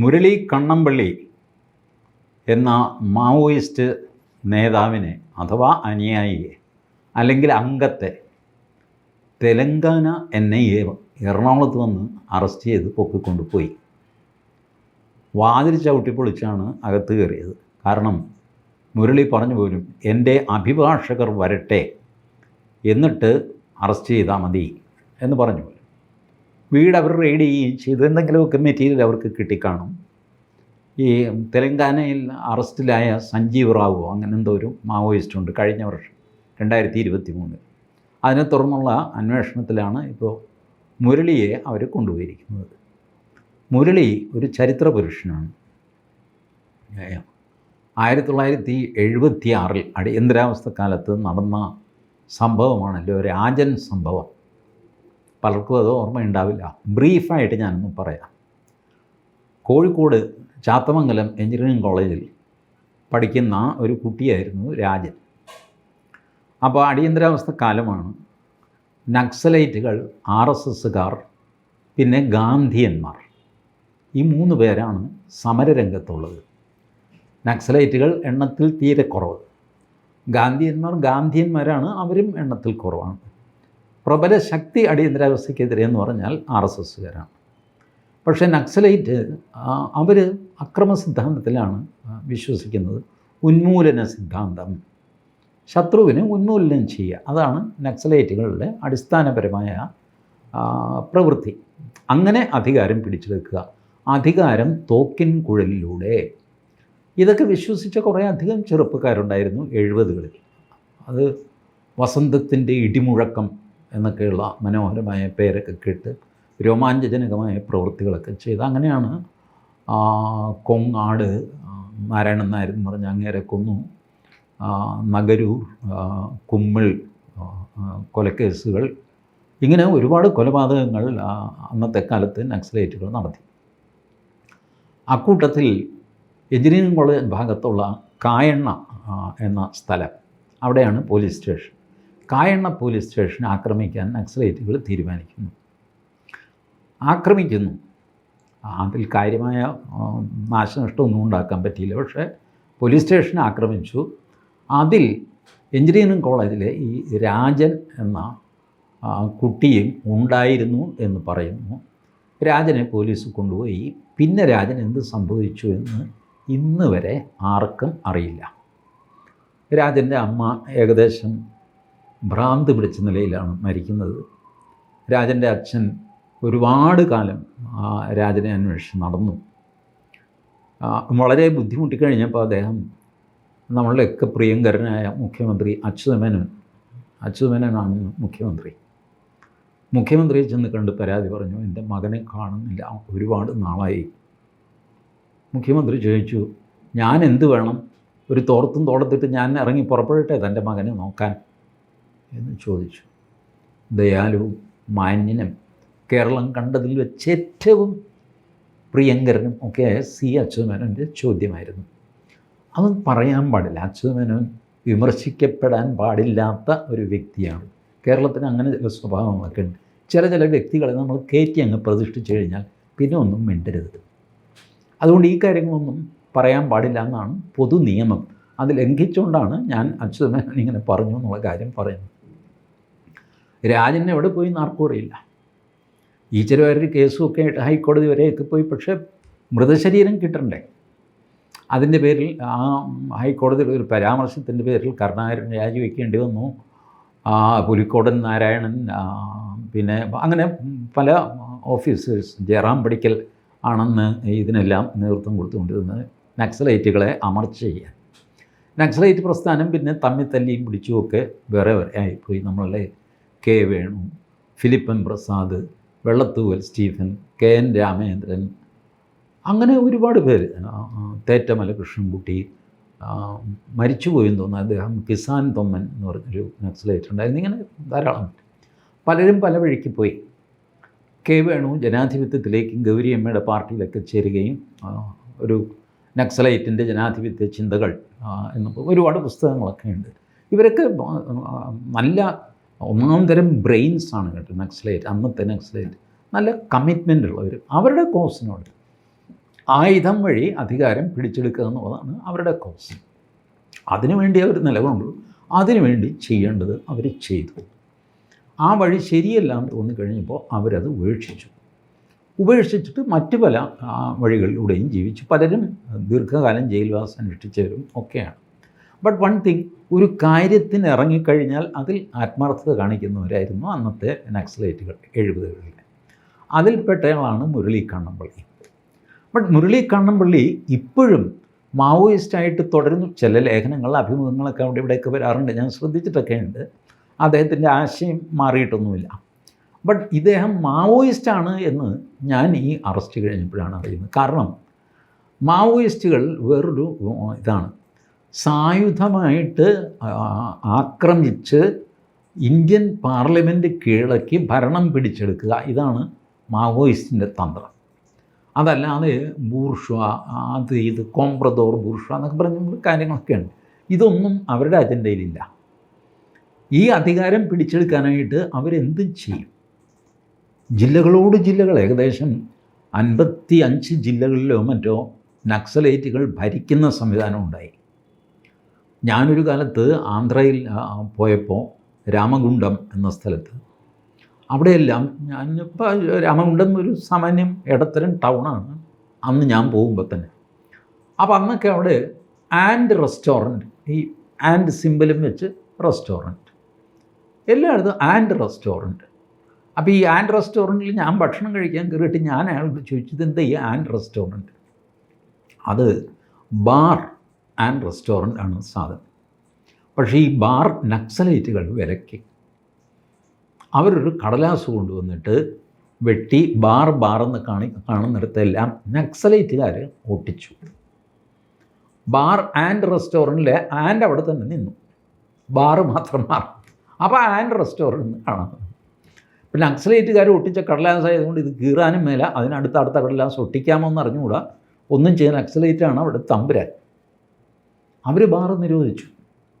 മുരളി കണ്ണമ്പള്ളി എന്ന മാവോയിസ്റ്റ് നേതാവിനെ അഥവാ അനുയായിയെ അല്ലെങ്കിൽ അംഗത്തെ തെലങ്കാന എൻ ഐ എ എറണാകുളത്ത് വന്ന് അറസ്റ്റ് ചെയ്ത് പൊക്കിക്കൊണ്ടുപോയി. വാതിൽ ചവിട്ടി പൊളിച്ചാണ് അകത്ത് കയറിയത്. കാരണം മുരളി പറഞ്ഞു പോലും എന്റെ അഭിഭാഷകർ വരട്ടെ എന്നിട്ട് അറസ്റ്റ് ചെയ്താൽ മതി എന്ന് പറഞ്ഞു. വീട് അവർ റെയ്ഡ് ചെയ്യുകയും ചെയ്തു എന്തെങ്കിലുമൊക്കെ മെറ്റീരിയൽ അവർക്ക് കിട്ടിക്കാണും. ഈ തെലങ്കാനയിൽ അറസ്റ്റിലായ സഞ്ജീവ് റാവു അങ്ങനെ എന്തോ ഒരു മാവോയിസ്റ്റ് ഉണ്ട് കഴിഞ്ഞ വർഷം രണ്ടായിരത്തി ഇരുപത്തി മൂന്നിൽ അതിനെ തുടർന്നുള്ള അന്വേഷണത്തിലാണ് ഇപ്പോൾ മുരളിയെ അവർ കൊണ്ടുപോയിരിക്കുന്നത്. മുരളി ഒരു ചരിത്ര പുരുഷനാണ്. ആയിരത്തി തൊള്ളായിരത്തി എഴുപത്തി ആറിൽ അടിയന്തരാവസ്ഥ കാലത്ത് നടന്ന സംഭവമാണല്ലോ രാജൻ സംഭവം. പലർക്കും അത് ഓർമ്മയുണ്ടാവില്ല. ബ്രീഫായിട്ട് ഞാനൊന്ന് പറയാം. കോഴിക്കോട് ചാത്തമംഗലം എഞ്ചിനീയറിംഗ് കോളേജിൽ പഠിക്കുന്ന ഒരു കുട്ടിയായിരുന്നു രാജൻ. അപ്പോൾ അടിയന്തരാവസ്ഥ കാലമാണ്. നക്സലൈറ്റുകൾ ആർ എസ് എസ്സുകാർ പിന്നെ ഗാന്ധിയന്മാർ. ഈ മൂന്ന് പേരാണ് സമരരംഗത്തുള്ളത്. നക്സലൈറ്റുകൾ എണ്ണത്തിൽ തീരെ കുറവ്. ഗാന്ധിയന്മാർ ഗാന്ധിയന്മാരാണ് അവരും എണ്ണത്തിൽ കുറവാണ്. പ്രബല ശക്തി അടിയന്തരാവസ്ഥയ്ക്കെതിരെ എന്ന് പറഞ്ഞാൽ ആർ എസ് എസ്സുകാരാണ്. പക്ഷേ നക്സലൈറ്റ് അവർ അക്രമ സിദ്ധാന്തത്തിലാണ് വിശ്വസിക്കുന്നത്. ഉന്മൂലന സിദ്ധാന്തം. ശത്രുവിനെ ഉന്മൂലനം ചെയ്യുക. അതാണ് നക്സലൈറ്റുകളുടെ അടിസ്ഥാനപരമായ പ്രവൃത്തി. അങ്ങനെ അധികാരം പിടിച്ചെടുക്കുക. അധികാരം തോക്കിൻ കുഴലിലൂടെ. ഇതൊക്കെ വിശ്വസിച്ച കുറേ അധികം ചെറുപ്പക്കാരുണ്ടായിരുന്നു എഴുപതുകളിൽ. അത് വസന്തത്തിന്റെ ഇടിമുഴക്കം. എന്നൊക്കെയുള്ള മനോഹരമായ പേരൊക്കെ കേട്ട് രോമാഞ്ചജനകമായ പ്രവൃത്തികളൊക്കെ ചെയ്ത് അങ്ങനെയാണ് കൊങ്ങാട് നാരായണൻ നായർ എന്ന് പറഞ്ഞ അങ്ങേരെ കൊന്നു. നഗരൂർ കുമ്മിൾ കൊലക്കേസുകൾ. ഇങ്ങനെ ഒരുപാട് കൊലപാതകങ്ങൾ അന്നത്തെ കാലത്ത് നക്സലേറ്റുകൾ നടത്തി. അക്കൂട്ടത്തിൽ എഞ്ചിനീയറിംഗ് കോളേജ് ഭാഗത്തുള്ള കായണ്ണ എന്ന സ്ഥലം അവിടെയാണ് police station. Kayanna police station ആക്രമിക്കാൻ നക്സലേറ്റുകൾ തീരുമാനിക്കുന്നു. ആക്രമിക്കുന്നു. അതിൽ കാര്യമായ നാശനഷ്ടമൊന്നും ഉണ്ടാക്കാൻ പറ്റിയില്ല. പക്ഷേ പോലീസ് സ്റ്റേഷൻ ആക്രമിച്ചു. അതിൽ എഞ്ചിനീയറിംഗ് കോളേജിലെ ഈ രാജൻ എന്ന കുട്ടിയും ഉണ്ടായിരുന്നു എന്ന് പറയുന്നു. രാജനെ പോലീസ് കൊണ്ടുപോയി. പിന്നെ രാജൻ എന്ത് സംഭവിച്ചു എന്ന് ഇന്ന് വരെ ആർക്കും അറിയില്ല. രാജന്റെ അമ്മ ഏകദേശം ഭ്രാന്ത് പിടിച്ച നിലയിലാണ് മരിക്കുന്നത്. രാജന്റെ അച്ഛൻ ഒരുപാട് കാലം ആ രാജനെ അന്വേഷിച്ച് നടന്നു. വളരെ ബുദ്ധിമുട്ടിക്കഴിഞ്ഞപ്പോൾ അദ്ദേഹം നമ്മളുടെയൊക്കെ പ്രിയങ്കരനായ മുഖ്യമന്ത്രി അച്യുതമേനോൻ അച്യുതമേനോനാണ് മുഖ്യമന്ത്രി. മുഖ്യമന്ത്രിയെ ചെന്ന് കണ്ട് പരാതി പറഞ്ഞു എന്റെ മകനെ കാണുന്നില്ല ഒരുപാട് നാളായി. മുഖ്യമന്ത്രി ചോദിച്ചു ഞാൻ എന്ത് വേണം? ഒരു തോർത്തും തോളത്തിട്ട് ഞാൻ ഇറങ്ങി പുറപ്പെടട്ടെ തന്റെ മകനെ നോക്കാൻ. എന്ന് ചോദിച്ചു. ദയാലുവും മാന്യനും കേരളം കണ്ടതിൽ വെച്ച് ഏറ്റവും പ്രിയങ്കരനും ഒക്കെ സി അച്യുതമേനോന്റെ ചോദ്യമായിരുന്നു. അവൻ പറയാൻ പാടില്ല. അച്യുതമേനോൻ വിമർശിക്കപ്പെടാൻ പാടില്ലാത്ത ഒരു വ്യക്തിയാണ്. കേരളത്തിന് അങ്ങനെ ചില സ്വഭാവങ്ങളൊക്കെ ഉണ്ട്. ചില ചില വ്യക്തികളെ നമ്മൾ കയറ്റി അങ്ങ് പ്രതിഷ്ഠിച്ചു കഴിഞ്ഞാൽ പിന്നെ ഒന്നും മിണ്ടരുത്. അതുകൊണ്ട് ഈ കാര്യങ്ങളൊന്നും പറയാൻ പാടില്ല എന്നാണ് പൊതു നിയമം അത് ലംഘിച്ചുകൊണ്ടാണ് ഞാൻ അച്യുതമേനോൻ ഇങ്ങനെ പറഞ്ഞു എന്നുള്ള കാര്യം പറയുന്നത്. രാജൻ എവിടെ പോയി ചെറുപേരുടെ കേസും ഒക്കെ ആയിട്ട് ഹൈക്കോടതി വരെയൊക്കെ പോയി പക്ഷേ മൃതശരീരം കിട്ടണ്ടേ? അതിന്റെ പേരിൽ ആ ഹൈക്കോടതിയുടെ ഒരു പരാമർശത്തിന്റെ പേരിൽ കരുണാകരൻ രാജിവെക്കേണ്ടി വന്നു. പുലിക്കോടൻ നാരായണൻ പിന്നെ അങ്ങനെ പല ഓഫീസേഴ്സ് ജയറാം പടിക്കൽ ആണെന്ന് ഇതിനെല്ലാം നേതൃത്വം കൊടുത്തുകൊണ്ടിരുന്നത് നക്സലൈറ്റുകളെ അമർച്ച ചെയ്യാൻ. നക്സലൈറ്റ് പ്രസ്ഥാനം പിന്നെ തമ്മിൽ തല്ലിയും പിടിച്ചുമൊക്കെ വേറെ വേറെ ആയിപ്പോയി നമ്മളുടെ K Venu Philippan Prasad Vellathooval Stephen K N Ramendran അങ്ങനെ ഒരുപാട് പേര്. തേറ്റമല കൃഷ്ണൻകുട്ടി മരിച്ചുപോയി മരിച്ചുപോയെന്ന് തോന്നുന്നു. അദ്ദേഹം കിസാൻ തൊമ്മൻ എന്ന് പറഞ്ഞൊരു നക്സലേറ്റർ ഉണ്ടായിരുന്നു. ഇങ്ങനെ ധാരാളം പലരും പല വഴിക്ക് പോയി. കെ വേണു ജനാധിപത്യത്തിലേക്കും ഗൗരിയമ്മയുടെ പാർട്ടിയിലൊക്കെ ചേരുകയും ഒരു നക്സലൈറ്റിന്റെ ജനാധിപത്യ ചിന്തകൾ എന്ന ഒരുപാട് പുസ്തകങ്ങളൊക്കെ ഉണ്ട്. ഇവരൊക്കെ നല്ല ഒന്നാം തരം ബ്രെയിൻസ് ആണ് കേട്ടോ നക്സലേറ്റ് അന്നത്തെ നക്സലേറ്റ് നല്ല കമ്മിറ്റ്മെന്റ് ഉള്ളവർ അവരുടെ കോസിനോട് ആയുധം വഴി അധികാരം പിടിച്ചെടുക്കുക എന്നുള്ളതാണ് അവരുടെ കോസ് അതിനുവേണ്ടി അവർ നിലകൊണ്ടു അതിനുവേണ്ടി ചെയ്യേണ്ടത് അവർ ചെയ്തു. ആ വഴി ശരിയല്ല എന്ന് തോന്നിക്കഴിഞ്ഞപ്പോൾ അവരത് ഉപേക്ഷിച്ചു. ഉപേക്ഷിച്ചിട്ട് മറ്റു പല ആ, വഴികളിലൂടെയും ജീവിച്ചു. പലരും ദീർഘകാലം ജയിൽവാസം അനുഷ്ഠിച്ചവരും ഒക്കെയാണ്. ബട്ട് വൺ തിങ് ഒരു കാര്യത്തിന് ഇറങ്ങിക്കഴിഞ്ഞാൽ അതിൽ ആത്മാർത്ഥത കാണിക്കുന്നവരായിരുന്നു അന്നത്തെ നക്സലേറ്റുകൾ എഴുപതുകളിൽ അതിൽപ്പെട്ടയാളാണ് മുരളി കണ്ണമ്പള്ളി. ബട്ട് മുരളി കണ്ണമ്പള്ളി ഇപ്പോഴും മാവോയിസ്റ്റായിട്ട് തുടരുന്നു. ചില ലേഖനങ്ങൾ അഭിമുഖങ്ങളൊക്കെ അവിടെ ഇവിടെയൊക്കെ വരാറുണ്ട്. ഞാൻ ശ്രദ്ധിച്ചിട്ടൊക്കെ ഉണ്ട് അദ്ദേഹത്തിന്റെ ആശയം മാറിയിട്ടൊന്നുമില്ല. ബട്ട് ഇദ്ദേഹം മാവോയിസ്റ്റാണ് എന്ന് ഞാൻ ഈ അറസ്റ്റ് കഴിഞ്ഞപ്പോഴാണ് അറിയുന്നത്. കാരണം മാവോയിസ്റ്റുകൾ വേറൊരു ഇതാണ്. സായുധമായിട്ട് ആക്രമിച്ച് ഇന്ത്യൻ പാർലമെന്റ് കീഴടക്കി ഭരണം പിടിച്ചെടുക്കുക. ഇതാണ് മാവോയിസ്റ്റിന്റെ തന്ത്രം. അതല്ലാതെ ബൂർഷ അത് ഇത് കോംപ്രദോർ ബൂർഷ എന്നൊക്കെ പറഞ്ഞ കാര്യങ്ങളൊക്കെ ഉണ്ട്. ഇതൊന്നും അവരുടെ അജണ്ടയിലില്ല. ഈ അധികാരം പിടിച്ചെടുക്കാനായിട്ട് അവരെന്തും ചെയ്യും? ജില്ലകളോട് ജില്ലകൾ ഏകദേശം അൻപത്തി അഞ്ച് ജില്ലകളിലോ മറ്റോ നക്സലേറ്റുകൾ ഭരിക്കുന്ന സംവിധാനം ഉണ്ടായി. ഞാനൊരു കാലത്ത് ആന്ധ്രയിൽ പോയപ്പോൾ രാമഗുണ്ടം എന്ന സ്ഥലത്ത്. അവിടെയെല്ലാം ഞാൻ ഇപ്പോൾ രാമഗുണ്ടം ഒരു സാമാന്യം ഇടത്തരം ടൗണാണ്. അന്ന് ഞാൻ പോകുമ്പോൾ തന്നെ. അപ്പോൾ അന്നൊക്കെ അവിടെ ആൻഡ് റെസ്റ്റോറന്റ് ഈ ആൻഡ് സിമ്പിളും വെച്ച് റെസ്റ്റോറന്റ് എല്ലായിടത്തും ആൻഡ് റെസ്റ്റോറന്റ് അപ്പോൾ ഈ ആൻഡ് റെസ്റ്റോറന്റിൽ ഞാൻ ഭക്ഷണം കഴിക്കാൻ കയറിയിട്ട് ഞാൻ അയാളോട് ചോദിച്ചത് എന്താ ഈ ആൻഡ് റെസ്റ്റോറന്റ് അത് ബാർ ആൻഡ് റെസ്റ്റോറന്റ് ആണ് സാധനം. പക്ഷേ ഈ ബാർ നക്സലൈറ്റുകൾ വിലക്കി. അവരൊരു കടലാസ് കൊണ്ടുവന്നിട്ട് വെട്ടി ബാർ എന്ന് കാണി കാണുന്നിടത്തെല്ലാം നക്സലൈറ്റുകാർ ഓട്ടിച്ചു. ബാർ ആൻഡ് റെസ്റ്റോറന്റിലെ ആൻഡ് അവിടെ തന്നെ നിന്നു. ബാർ മാത്രം മാറി. അപ്പോൾ ആൻഡ് റെസ്റ്റോറന്റ് കാണാം. പിന്നെ നക്സലൈറ്റുകാർ ഒട്ടിച്ച കടലാസ് ആയതുകൊണ്ട് ഇത് കീറാനും മേല. അതിനടുത്ത അടുത്ത കടലാസ് ഒട്ടിക്കാമോ എന്ന് അറിഞ്ഞുകൂടാ ഒന്നും ചെയ്യാൻ നക്സലൈറ്റാണ് അവിടെ തമ്പുരാൻ. അവർ ബാർ നിരോധിച്ചു.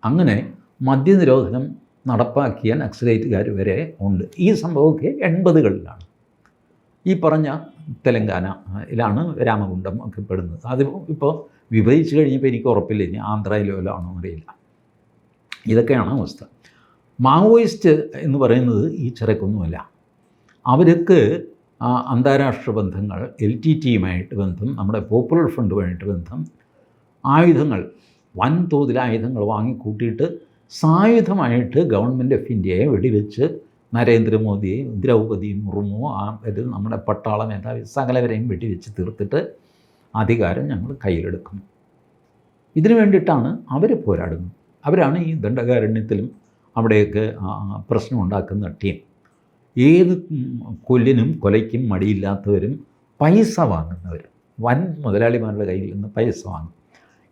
അങ്ങനെ മദ്യനിരോധനം നടപ്പാക്കിയ നക്സലൈറ്റുകാർ വരെ ഉണ്ട്. ഈ സംഭവമൊക്കെ എൺപതുകളിലാണ്. ഈ പറഞ്ഞ തെലങ്കാനയിലാണ് രാമകുണ്ടം ഒക്കെ പെടുന്നത്. അത് ഇപ്പോൾ വിഭജിച്ച് കഴിഞ്ഞപ്പോൾ എനിക്ക് ഉറപ്പില്ല. ഇനി ആന്ധ്രയിലോ ആണോ അറിയില്ല ഇതൊക്കെയാണ് അവസ്ഥ. മാവോയിസ്റ്റ് എന്ന് പറയുന്നത് ഈ ചെറുക്കൊന്നുമല്ല അവർക്ക് അന്താരാഷ്ട്ര ബന്ധങ്ങൾ എൽ ടി ടിയുമായിട്ട് ബന്ധം നമ്മുടെ പോപ്പുലർ ഫണ്ടുമായിട്ട് ബന്ധം ആയുധങ്ങൾ വൻതോതിൽ ആയുധങ്ങൾ വാങ്ങിക്കൂട്ടിയിട്ട് സായുധമായിട്ട് ഗവൺമെന്റ് ഓഫ് ഇന്ത്യയെ വെടിവെച്ച് നരേന്ദ്രമോദിയെയും ദ്രൗപദി മുർമു ആ ഇത് നമ്മുടെ പട്ടാള മേധാവി സകലവരെയും വെടിവെച്ച് തീർത്തിട്ട് അധികാരം ഞങ്ങൾ കയ്യിലെടുക്കും ഇതിനു വേണ്ടിയിട്ടാണ് അവർ പോരാടുന്നത്. അവരാണ് ഈ ദണ്ഡകാരണ്യത്തിലും അവിടെയൊക്കെ പ്രശ്നമുണ്ടാക്കുന്ന ടീം ഏത് കൊല്ലിനും കൊലയ്ക്കും മടിയില്ലാത്തവരും പൈസ വാങ്ങുന്നവരും. വൻ മുതലാളിമാരുടെ കയ്യിൽ നിന്ന് പൈസ വാങ്ങും.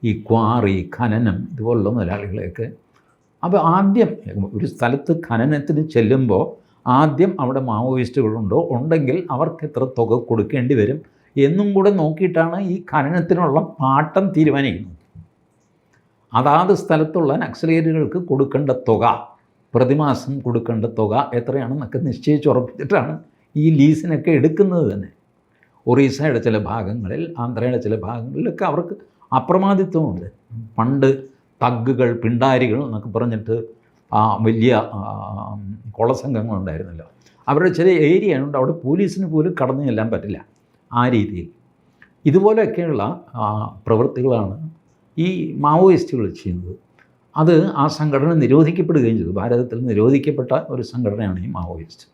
ഈ ക്വാറി ഖനനം ഇതുപോലുള്ള മുതലാളികളെയൊക്കെ. അപ്പോൾ ആദ്യം ഒരു സ്ഥലത്ത് ഖനനത്തിന് ചെല്ലുമ്പോൾ ആദ്യം അവിടെ മാവോയിസ്റ്റുകളുണ്ടോ? ഉണ്ടെങ്കിൽ അവർക്ക് എത്ര തുക കൊടുക്കേണ്ടി വരും? എന്നും കൂടെ നോക്കിയിട്ടാണ് ഈ ഖനനത്തിനുള്ള പാട്ടം തീരുമാനിക്കുന്നത്. അതാത് സ്ഥലത്തുള്ള നക്സലേറ്റുകൾക്ക് കൊടുക്കേണ്ട തുക പ്രതിമാസം കൊടുക്കേണ്ട തുക എത്രയാണെന്നൊക്കെ നിശ്ചയിച്ചുറപ്പിച്ചിട്ടാണ് ഈ ലീസിനൊക്കെ എടുക്കുന്നത് തന്നെ. ഒറീസയുടെ ചില ഭാഗങ്ങളിൽ ആന്ധ്രയുടെ ചില ഭാഗങ്ങളിലൊക്കെ അവർക്ക് അപ്രമാദിത്വമുണ്ട്. പണ്ട് തഗ്ഗുകൾ പിണ്ടാരികൾ എന്നൊക്കെ പറഞ്ഞിട്ട് ആ വലിയ കൊളസംഘങ്ങളുണ്ടായിരുന്നല്ലോ. അവരുടെ ചില ഏരിയ ആയതുകൊണ്ട് അവിടെ പോലീസിന് പോലും കടന്നു ചെല്ലാൻ പറ്റില്ല ആ രീതിയിൽ. ഇതുപോലെയൊക്കെയുള്ള പ്രവൃത്തികളാണ് ഈ മാവോയിസ്റ്റുകൾ ചെയ്യുന്നത്. അത് ആ സംഘടന നിരോധിക്കപ്പെടുകയും ചെയ്തു. ഭാരതത്തിൽ നിരോധിക്കപ്പെട്ട ഒരു സംഘടനയാണ് ഈ മാവോയിസ്റ്റ്.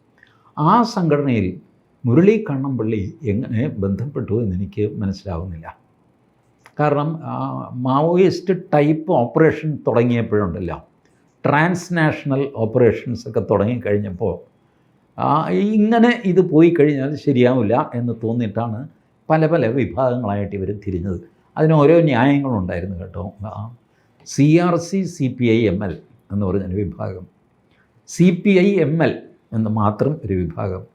ആ സംഘടനയിൽ മുരളി കണ്ണമ്പള്ളി എങ്ങനെ ബന്ധപ്പെട്ടു എന്നെനിക്ക് മനസ്സിലാവുന്നില്ല. കാരണം മാവോയിസ്റ്റ് ടൈപ്പ് ഓപ്പറേഷൻ തുടങ്ങിയപ്പോഴുണ്ടല്ലോ. ട്രാൻസ്നാഷണൽ ഓപ്പറേഷൻസ് ഒക്കെ തുടങ്ങിക്കഴിഞ്ഞപ്പോൾ ഇങ്ങനെ ഇത് പോയി കഴിഞ്ഞാൽ ശരിയാവില്ല എന്ന് തോന്നിയിട്ടാണ് പല പല വിഭാഗങ്ങളായിട്ട് ഇവർ തിരിഞ്ഞത്. അതിന് ഓരോ ന്യായങ്ങളുണ്ടായിരുന്നു കേട്ടോ. C R C C P I M L എന്ന് പറഞ്ഞൊരു വിഭാഗം. C P I M L എന്ന് മാത്രം ഒരു വിഭാഗം.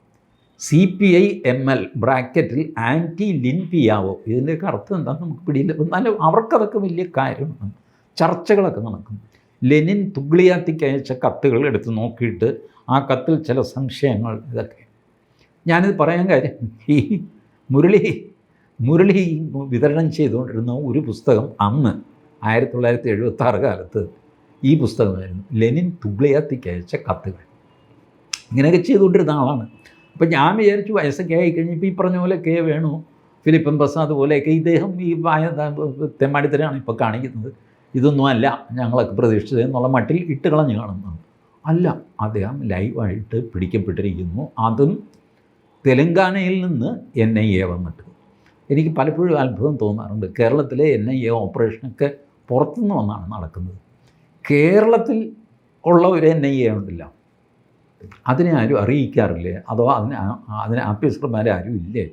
C P I M L ബ്രാക്കറ്റിൽ ആന്റി ലിൻ ആവോ ഇതിന്റെയൊക്കെ അർത്ഥം എന്താണെന്ന് നമുക്ക് പിടിയില്ല. എന്നാലും അവർക്കതൊക്കെ വലിയ കാര്യമാണ് ചർച്ചകളൊക്കെ നടക്കും. ലെനിൻ തുഗ്ലിയാത്തിക്ക് അയച്ച കത്തുകൾ എടുത്ത് നോക്കിയിട്ട് ആ കത്തിൽ ചില സംശയങ്ങൾ ഇതൊക്കെ. ഞാനിത് പറയാൻ കാര്യം ഈ മുരളി മുരളി വിതരണം ചെയ്തുകൊണ്ടിരുന്ന ഒരു പുസ്തകം അന്ന് ആയിരത്തി തൊള്ളായിരത്തി എഴുപത്തി ആറ് കാലത്ത് ഈ പുസ്തകമായിരുന്നു. ലെനിൻ തുഗ്ലിയാത്തിക്ക് അയച്ച കത്തുകൾ. ഇങ്ങനെയൊക്കെ ചെയ്തുകൊണ്ടിരുന്ന ആളാണ്. അപ്പം ഞാൻ വിചാരിച്ചു വയസ്സൊക്കെ ആയി കഴിഞ്ഞപ്പോൾ ഈ പറഞ്ഞ പോലെ കെ വേണു. ഫിലിപ്പൻ പ്രസാദ് പോലെയൊക്കെ ഇദ്ദേഹം ഈ വായ തെമ്മാടിത്തരാണ് ഇപ്പോൾ കാണിക്കുന്നത്. ഇതൊന്നും അല്ല ഞങ്ങളൊക്കെ പ്രതീക്ഷിച്ചത് എന്നുള്ള മട്ടിൽ ഇട്ട് കളഞ്ഞ് കാണുന്നുണ്ട് അല്ല അദ്ദേഹം ലൈവായിട്ട് പിടിക്കപ്പെട്ടിരിക്കുന്നു. അതും തെലങ്കാനയിൽ നിന്ന് എൻ ഐ എ വന്നിട്ട്. എനിക്ക് പലപ്പോഴും അത്ഭുതം തോന്നാറുണ്ട്. കേരളത്തിലെ എൻ ഐ എ ഓപ്പറേഷനൊക്കെ പുറത്തുനിന്ന് വന്നാണ് നടക്കുന്നത്. കേരളത്തിൽ ഉള്ള ഒരു എൻ ഐ എ ഉണ്ടല്ലോ. അതിനെ ആരും അറിയിക്കാറില്ല? അഥവാ അതിന് അതിന് ആഫീസർമാരെ ആരും ഇല്ലേ?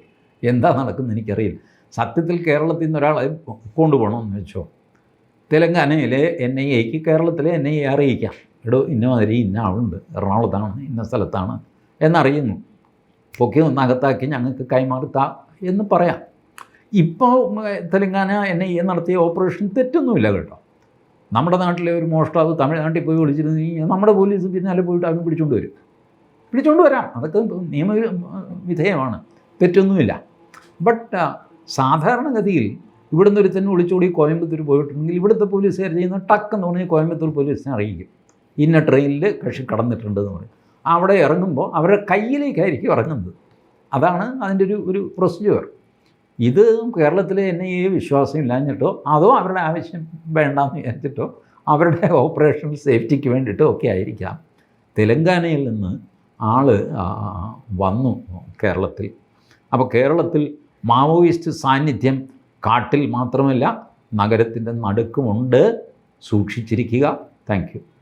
എന്താ നടക്കുന്നത് എനിക്കറിയില്ല. സത്യത്തിൽ കേരളത്തിൽ നിന്ന് ഒരാളെ കൊണ്ടുപോകണമെന്ന് വെച്ചോ. തെലങ്കാനയിലെ എൻ ഐ എക്ക് കേരളത്തിലെ എൻ ഐ എ അറിയിക്കാം. എടോ ഇന്ന മാതിരി ഇന്ന ആളുണ്ട്. എറണാകുളത്താണ് ഇന്ന സ്ഥലത്താണ് എന്നറിയുന്നു. പൊക്കി ഒന്ന് അകത്താക്കി ഞങ്ങൾക്ക് കൈമാറുത്താ എന്ന് പറയാം. ഇപ്പോൾ തെലങ്കാന എൻ ഐ എ നടത്തിയ ഓപ്പറേഷൻ തെറ്റൊന്നുമില്ല കേട്ടോ. നമ്മുടെ നാട്ടിലെ ഒരു മോഷ്ടാവ് തമിഴ്നാട്ടിൽ പോയി വിളിച്ചിരുന്നു കഴിഞ്ഞാൽ നമ്മുടെ പോലീസ് പിന്നാലെ പോയിട്ട് അവൻ പിടിച്ചുകൊണ്ട് വരും. പിടിച്ചുകൊണ്ട് വരാം. അതൊക്കെ നിയമ വിധേയമാണ്. തെറ്റൊന്നുമില്ല. ബട്ട് സാധാരണഗതിയിൽ ഇവിടുന്ന് ഒരു തന്നെ ഒളിച്ചോടി കോയമ്പത്തൂർ പോയിട്ടുണ്ടെങ്കിൽ ഇവിടുത്തെ പോലീസുകാർ ചെയ്യുന്ന ടക്ക് എന്ന് കോയമ്പത്തൂർ പോലീസിനെ അറിയിക്കും. ഇന്ന ട്രെയിനിൽ കക്ഷി കടന്നിട്ടുണ്ടെന്ന് പറയും. അവിടെ ഇറങ്ങുമ്പോൾ അവരുടെ കയ്യിലേക്കായിരിക്കും ഇറങ്ങുന്നത്. അതാണ് അതിന്റെ ഒരു ഒരു പ്രൊസീജിയർ ഇത് കേരളത്തിൽ എന്നെ ഈ വിശ്വാസം ഇല്ലാഞ്ഞിട്ടോ അതോ അവരുടെ ആവശ്യം വേണ്ടാന്ന് വിചാരിച്ചിട്ടോ അവരുടെ ഓപ്പറേഷൻ സേഫ്റ്റിക്ക് വേണ്ടിയിട്ടോ ഒക്കെ ആയിരിക്കാം. തെലങ്കാനയിൽ നിന്ന് ആൾ വന്നു കേരളത്തിൽ. അപ്പോൾ കേരളത്തിൽ മാവോയിസ്റ്റ് സാന്നിധ്യം കാട്ടിൽ മാത്രമല്ല നഗരത്തിന്റെ നടുക്കുമുണ്ട്. സൂക്ഷിച്ചിരിക്കുക. താങ്ക്